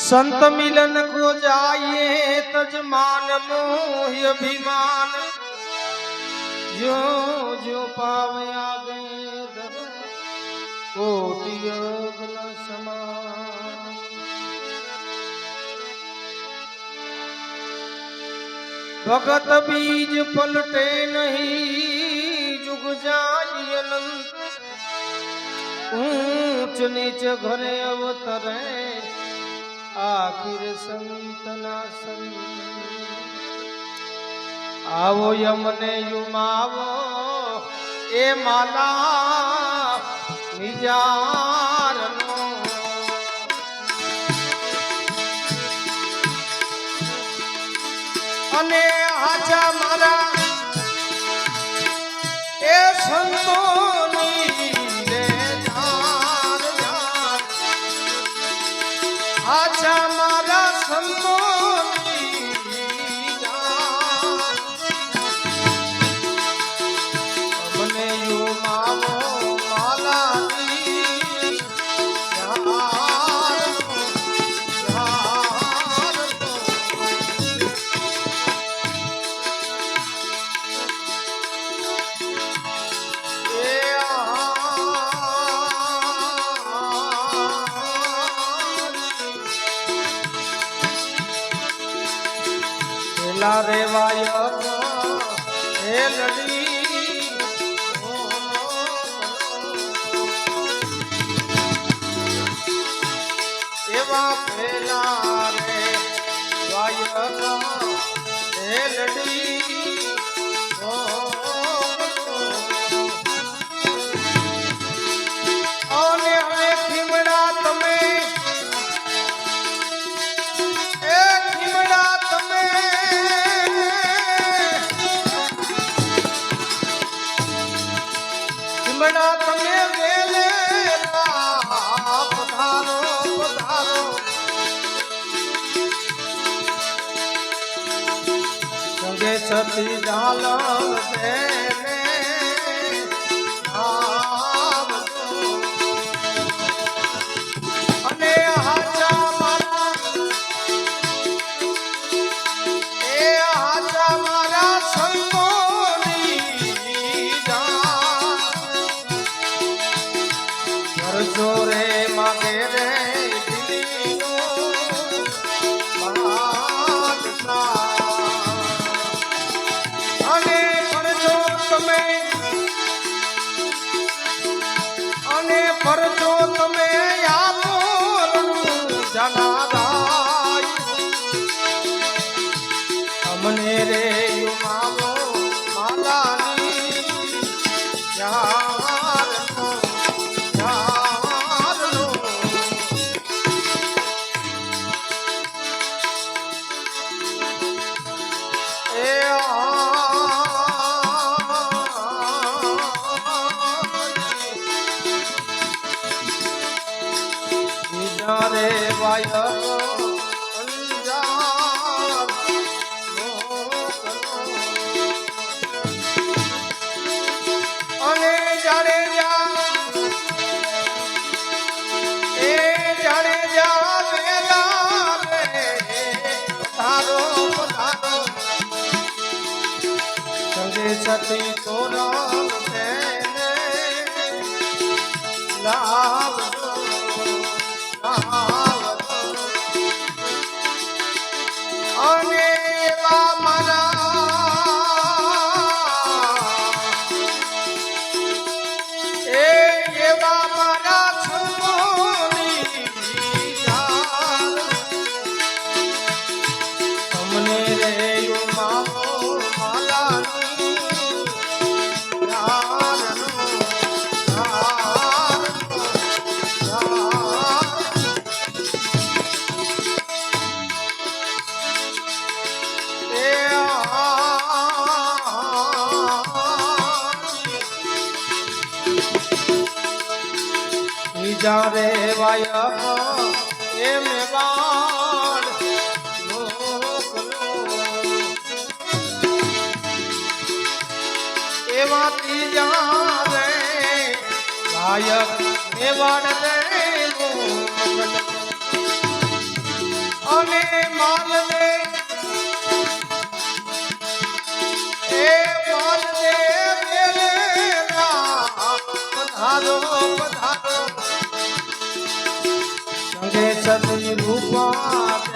संत मिलन को जाइए तजमान मोह अभिमान जो जो पावे आगे दर कोटि योग न समान भगत बीज पलटे नहीं जुग जाई अनंत ऊंच नीच घरे अवतरे આખિર સંતના સંત. આવો યમને યુમાવો એ માલા નિજારનો. અને આજા પેલા રેવાય. હે લડી man. સતી મારા છોની જાન તમને રે એમ બાળ મોકલો. એવા ત્રીજા રે ગાયક મેવાડ રે અને માલને એ સંગે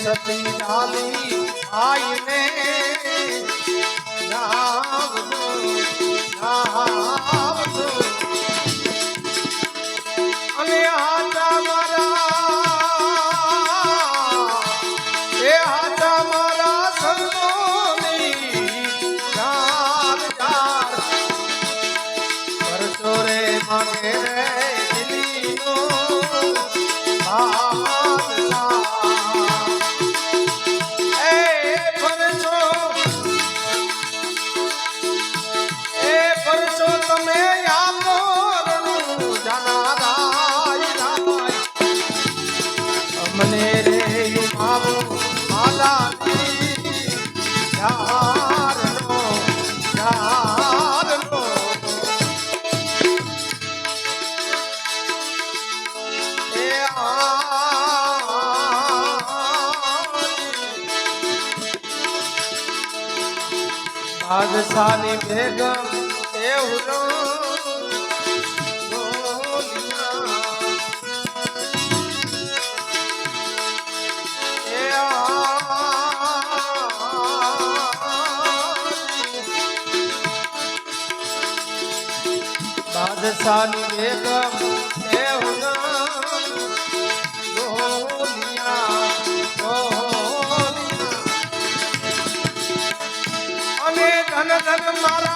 સતી ડાલી આઈને રામ નાવજો બાદશાહની બેગમ એવું બાદશાહની બેગમ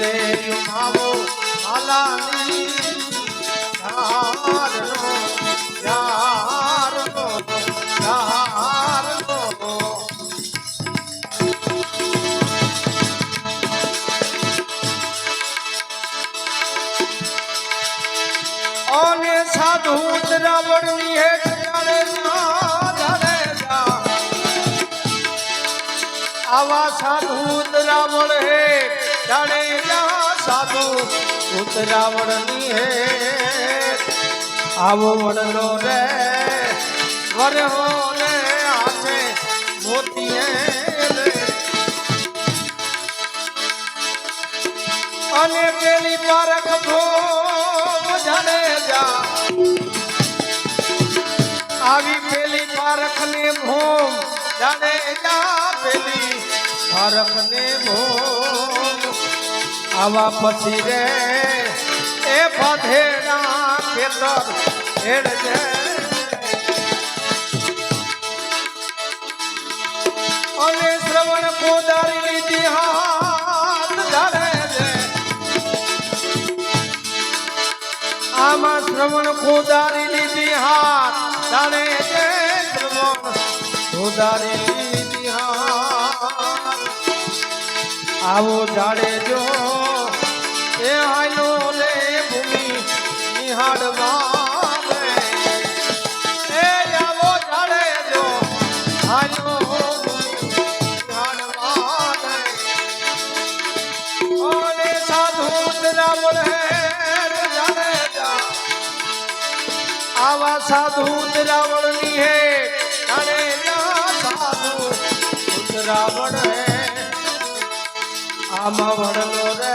રે માવો માલાની યારનો જાણે જા સાધુ ઉતરાવણની હે. આવો વડલો રે, વરહો રે હાથે મોતીએ અને પેલી પારખ ભોગ જાણે જા. આવી પેલી પારખ ને ભોગ જાણે જા પેલી પારખ ને ભોગ આવા પછી રે, એ ફધેડા ખેતર હેડજે અને શ્રવણ કોદારી લીધી હાથ ધરે છે. આમાં શ્રવણ કોદારી લીધી હાથ ધરે છે. શ્રવણ કોદારી લીધી હાથ. આવો જાડે જો એ આયો રે ભૂમિ નિહાળવા. એ આવો જાડે જો આયો ભૂમિ નિહાળવા રે. ઓને સાધુ દ્રાવણ હે જાડે જા આવા સાધુ દ્રાવણની હે જા સાધુ દ્રાવણ હે આમાં વડલો રે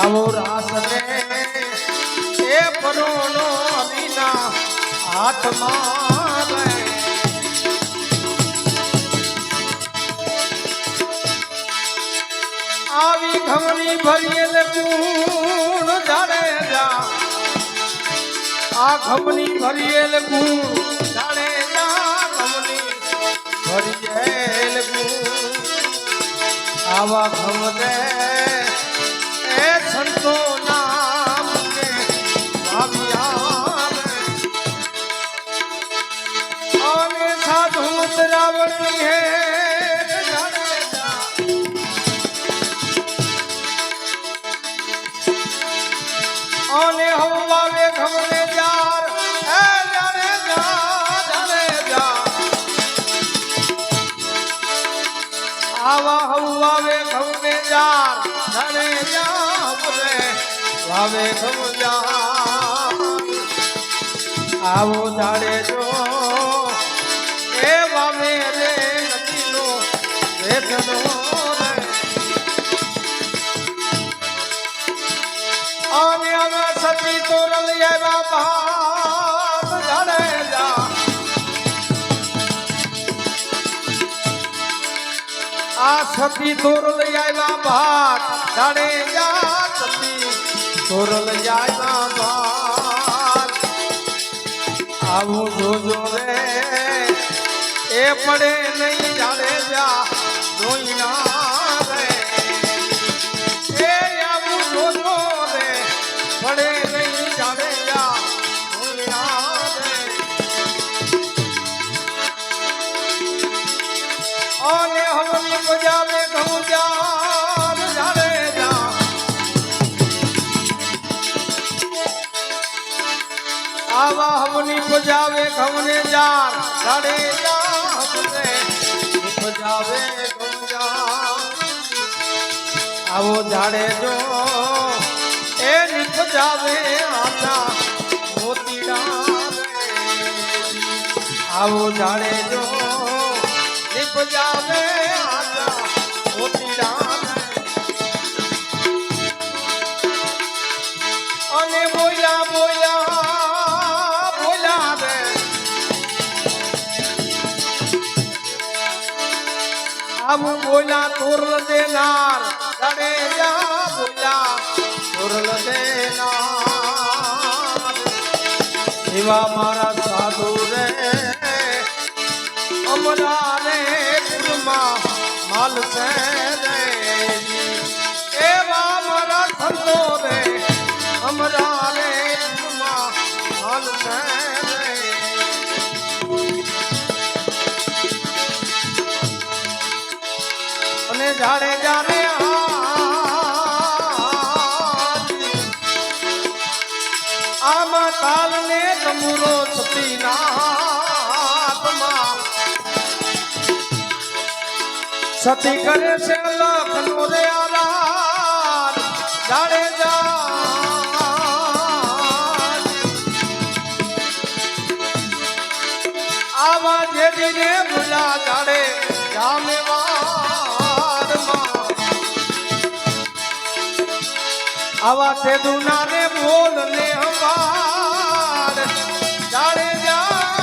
આવો રાસ રે. એ પરોનો અમીના હાથમાં રે. આવી ભરીએ ને ગુણ જાણે જા આ ઘમની ભરીએલ ગુણ જાણે જા ઘમની ભરીએલ ગુણ આવા ઘમ રે એ સંતો નામ કે ભાવ્યા રે. અને સાધુ દ્રાવણની હે જાણે જા અને હવાલે ઘમને જાર એ જાણે જાણે જા આવા હવાવે ઘમને જાર. જાણે જા હવલે વાવે ઘમ જાર આવો જાડે જો, એ વાવે રે નદીનો વેઠનો રે. અને અમે સતી તોરલ આવ્યા ભાત જાણે. આ સતી તોરલ આવ્યા ભાત જાણે જા સતી તોરલ આવ્યા ભાત આવું જોજો રે, એ પડે નહીં જાણે જા જોઈ બજાવે ઘઉંને જાર જાણે જા હવને બજાવે ઘઉં જાર આવો જાડે જો એ નિપજાવે આતા મોતીડા આવો જાડે જો આતા આવું બોલા તોરલ દેનાર જાડે જા બોલ્યા તોરલ દેનાર. એવા મારા સાધુ રે અમરા રે પુરમાં માલ સે રે. એવા મારા સંતો રે અમરા રે પુરમાં માલ સે રે. જાડે જાને આમાં તાલ ને તમુરો સતી નાથમાં સતી કરે છે લખ નો રે આલાર. જાડે આવા તે દુનારે બોલ ને હંભાર જાડે જા